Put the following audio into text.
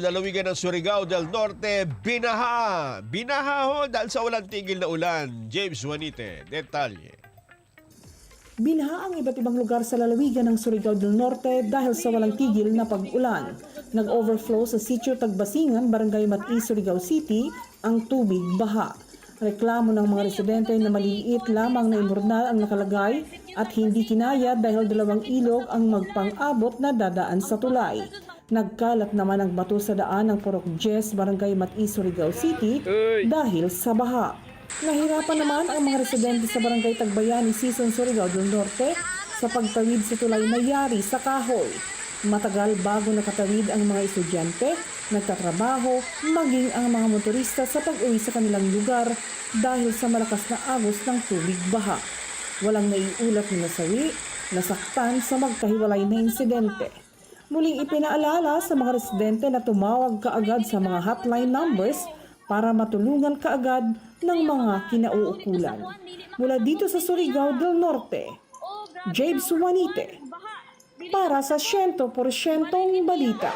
Lalawigan ng Surigao del Norte, binaha. Binaha ho dahil sa walang tigil na ulan. James Juanite, detalye. Binaha ang iba't ibang lugar sa lalawigan ng Surigao del Norte dahil sa walang tigil na pag-ulan. Nag-overflow sa sitio Tagbasingan, Barangay Mati, Surigao City, ang tubig baha. Reklamo ng mga residente na maliliit lamang na imbornal ang nakalagay at hindi kinaya dahil dalawang ilog ang magpang-abot na dadaan sa tulay. Nagkalat naman ang bato sa daan ng Purok Jess, Barangay Mati, Surigao City dahil sa baha. Nahirapan naman ang mga residente sa Barangay Tagbayani, Season Surigao del Norte sa pagtawid sa tulay na yari sa kahoy. Matagal bago nakatawid ang mga estudyante, nagtatrabaho, maging ang mga motorista sa pag-uwi sa kanilang lugar dahil sa malakas na agos ng tubig baha. Walang naiulat na nasawi, nasaktan sa magkahiwalay na insidente. Muling ipinaalala sa mga residente na tumawag kaagad sa mga hotline numbers para matulungan kaagad ng mga kinauukulan. Mula dito sa Surigao del Norte, James Juanite, para sa 100% balita.